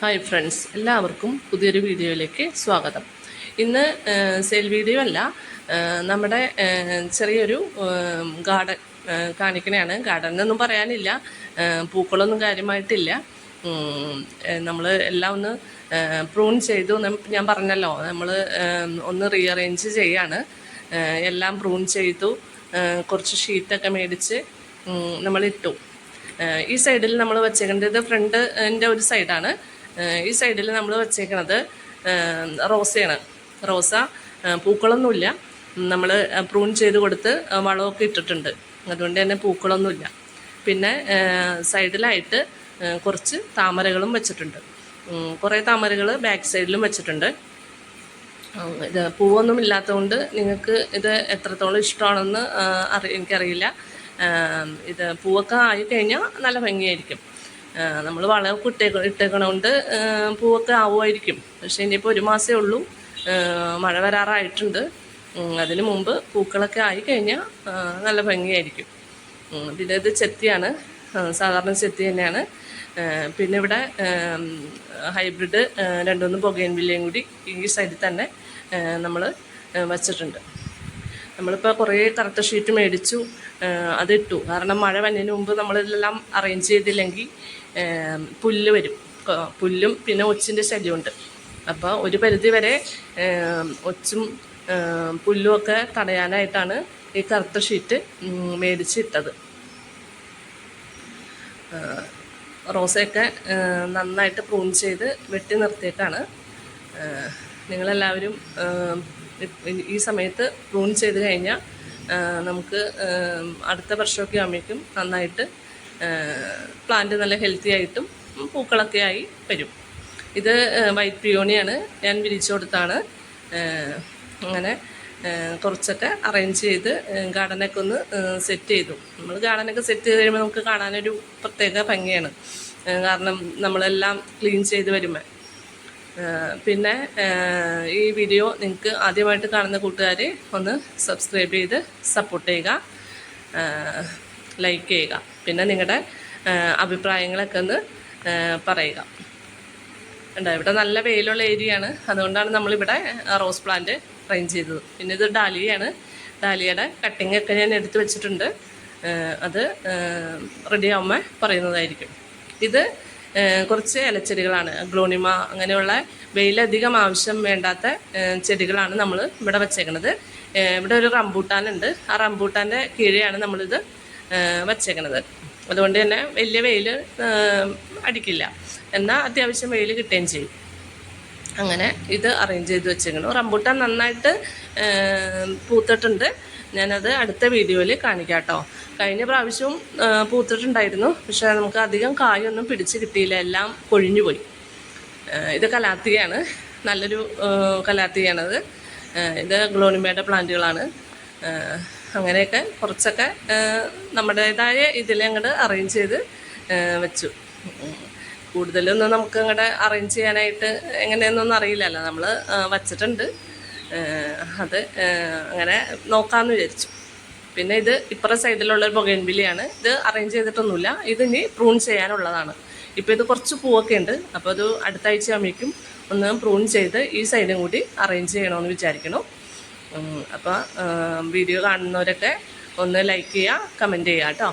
Hi friends എല്ലാവർക്കും പുതിയൊരു വീഡിയോയിലേക്ക് സ്വാഗതം. ഇന്ന് സെൽ വീഡിയോ അല്ല നമ്മുടെ ചെറിയൊരു ഗാർഡൻ കാണിക്കണയാണ്. ഗാർഡൻ എന്നൊന്നും പറയാനില്ല പൂക്കളൊന്നും കാര്യമായിട്ടില്ല. നമ്മൾ എല്ലാം ഒന്ന് പ്രൂൺ ചെയ്തു ഞാൻ പറഞ്ഞല്ലോ. നമ്മൾ ഒന്ന് റീഅറേഞ്ച് ചെയ്യാണ്. എല്ലാം പ്രൂൺ ചെയ്തു. കുറച്ച് ഷീറ്റൊക്കെ മേടിച്ച് നമ്മളിട്ടു. ഈ സൈഡിൽ നമ്മൾ വെച്ചേക്കേണ്ടത് ഫ്രണ്ട് എന്റെ ഒരു സൈഡാണ് ഈ സൈഡിൽ നമ്മൾ വെച്ചേക്കണത് റോസയാണ്. റോസ പൂക്കളൊന്നുമില്ല. നമ്മൾ പ്രൂൺ ചെയ്ത് കൊടുത്ത് വളമൊക്കെ ഇട്ടിട്ടുണ്ട്. അതുകൊണ്ട് തന്നെ പൂക്കളൊന്നുമില്ല. പിന്നെ സൈഡിലായിട്ട് കുറച്ച് താമരകളും വെച്ചിട്ടുണ്ട്. കുറേ താമരകൾ ബാക്ക് സൈഡിലും വെച്ചിട്ടുണ്ട്. ഇത് പൂവൊന്നും ഇല്ലാത്തതുകൊണ്ട് നിങ്ങൾക്ക് ഇത് എത്രത്തോളം ഇഷ്ടമാണെന്ന് അറി എനിക്കറിയില്ല. ഇത് പൂവൊക്കെ ആയിക്കഴിഞ്ഞാൽ നല്ല ഭംഗിയായിരിക്കും. നമ്മൾ വളമൊക്കെ ഇട്ടേക്ക ഇട്ടേക്കണോണ്ട് പൂവൊക്കെ ആവുമായിരിക്കും. പക്ഷേ ഇനിയിപ്പോൾ ഒരു മാസമേ ഉള്ളൂ മഴ വരാറായിട്ടുണ്ട്. അതിനു മുമ്പ് പൂക്കളൊക്കെ ആയി കഴിഞ്ഞാൽ നല്ല ഭംഗിയായിരിക്കും. പിന്നെ ഇത് ചെത്തിയാണ് സാധാരണ ചെത്തി തന്നെയാണ്. പിന്നെ ഇവിടെ ഹൈബ്രിഡ് രണ്ടുമൂന്ന് പുകയൻ വില്ലയും കൂടി ഈ സൈഡിൽ തന്നെ നമ്മൾ വച്ചിട്ടുണ്ട്. നമ്മളിപ്പോൾ കുറേ കറുത്ത ഷീറ്റ് മേടിച്ചു അതിട്ടു. കാരണം മഴ വന്നതിന് മുമ്പ് നമ്മളിതെല്ലാം അറേഞ്ച് ചെയ്തില്ലെങ്കിൽ പുല്ല് വരും. പുല്ലും പിന്നെ ഒച്ചിന്റെ ശല്യമുണ്ട്. അപ്പോൾ ഒരു പരിധി വരെ ഒച്ചും പുല്ലും ഒക്കെ തടയാനായിട്ടാണ് ഈ കറുത്ത ഷീറ്റ് മേടിച്ചിട്ടത് റോസയൊക്കെ നന്നായിട്ട് പ്രൂൺ ചെയ്ത് വെട്ടി നിർത്തിയിട്ടാണ് നിങ്ങളെല്ലാവരും ഈ സമയത്ത് പ്രൂൺ ചെയ്ത് കഴിഞ്ഞാൽ നമുക്ക് അടുത്ത വർഷമൊക്കെ ആകുമ്പോഴേക്കും നന്നായിട്ട് പ്ലാന്റ് നല്ല ഹെൽത്തി ആയിട്ടും പൂക്കളൊക്കെ ആയി വരും. ഇത് വൈറ്റ് പിയോണിയാണ് ഞാൻ വിരിച്ചു കൊടുത്താണ്. അങ്ങനെ കുറച്ചൊക്കെ അറേഞ്ച് ചെയ്ത് ഗാർഡനൊക്കെ ഒന്ന് സെറ്റ് ചെയ്തു. നമ്മൾ ഗാർഡനൊക്കെ സെറ്റ് ചെയ്ത് കഴിയുമ്പോൾ നമുക്ക് കാണാനൊരു പ്രത്യേക ഭംഗിയാണ്. കാരണം നമ്മളെല്ലാം ക്ലീൻ ചെയ്ത് വരുമ്പോൾ പിന്നെ ഈ വീഡിയോ നിങ്ങൾക്ക് ആദ്യമായിട്ട് കാണുന്ന കൂട്ടുകാർ ഒന്ന് സബ്സ്ക്രൈബ് ചെയ്ത് സപ്പോർട്ട് ചെയ്യുക. ലൈക്ക് ചെയ്യുക. പിന്നെ നിങ്ങളുടെ അഭിപ്രായങ്ങളൊക്കെ ഒന്ന് പറയുക. ഉണ്ട് ഇവിടെ നല്ല വെയിലുള്ള ഏരിയയാണ്. അതുകൊണ്ടാണ് നമ്മളിവിടെ റോസ് പ്ലാന്റ് അറേഞ്ച് ചെയ്തത്. പിന്നെ ഇത് ഡാലിയാണ്. ഡാലിയയുടെ കട്ടിംഗ് ഒക്കെ ഞാൻ എടുത്തു വെച്ചിട്ടുണ്ട്. അത് റെഡി ആവുമ്പോൾ പറയുന്നതായിരിക്കും. ഇത് കുറച്ച് ഇലച്ചെടികളാണ്. ഗ്ലോണിമ അങ്ങനെയുള്ള വെയിലധികം ആവശ്യം വേണ്ടാത്ത ചെടികളാണ് നമ്മൾ ഇവിടെ വെച്ചേക്കുന്നത് ഇവിടെ ഒരു റംബൂട്ടാനുണ്ട് ആ റംബൂട്ടാന്റെ കീഴെയാണ് നമ്മളിത് വെച്ചേക്കുന്നത് അതുകൊണ്ട് തന്നെ വലിയ വെയിൽ അടിക്കില്ല. എന്നാൽ അത്യാവശ്യം വെയിൽ കിട്ടുകയും ചെയ്യും. അങ്ങനെ ഇത് അറേഞ്ച് ചെയ്ത് വെച്ചേക്കണം. റംബൂട്ടാൻ നന്നായിട്ട് പൂത്തിട്ടുണ്ട്. ഞാനത് അടുത്ത വീഡിയോയിൽ കാണിക്കാം കേട്ടോ. കഴിഞ്ഞ പ്രാവശ്യവും പൂത്തിട്ടുണ്ടായിരുന്നു. പക്ഷേ നമുക്ക് അധികം കായൊന്നും പിടിച്ച് കിട്ടിയില്ല. എല്ലാം കൊഴിഞ്ഞു പോയി. ഇത് കലാത്തിയാണ്. നല്ലൊരു കലാത്തിയാണത്. ഇത് ഗ്ലോണിമയുടെ പ്ലാന്റുകളാണ്. അങ്ങനെയൊക്കെ കുറച്ചൊക്കെ നമ്മുടേതായ ഇതിൽ അങ്ങോട്ട് അറേഞ്ച് ചെയ്ത് വെച്ചു. കൂടുതലൊന്നും നമുക്ക് അങ്ങോട്ട് അറേഞ്ച് ചെയ്യാനായിട്ട് എങ്ങനെയെന്നൊന്നും അറിയില്ലല്ലോ. നമ്മൾ വച്ചിട്ടുണ്ട്. അത് അങ്ങനെ നോക്കാമെന്ന് വിചാരിച്ചു. പിന്നെ ഇത് ഇപ്പുറത്തെ സൈഡിലുള്ള ഒരു ബൊഗൈൻവില്ലയാണ് ഇത് അറേഞ്ച് ചെയ്തിട്ടൊന്നുമില്ല. ഇത് ഇനി പ്രൂൺ ചെയ്യാനുള്ളതാണ്. ഇപ്പോൾ ഇത് കുറച്ച് പൂവൊക്കെ ഉണ്ട്. അപ്പോൾ അത് അടുത്ത ആഴ്ച ആകുമ്പോഴേക്കും ഒന്ന് പ്രൂൺ ചെയ്ത് ഈ സൈഡും കൂടി അറേഞ്ച് ചെയ്യണമെന്ന് വിചാരിക്കണം. അപ്പോൾ വീഡിയോ കാണുന്നവരൊക്കെ ഒന്ന് ലൈക്ക് ചെയ്യുക കമന്റ് ചെയ്യുക കേട്ടോ.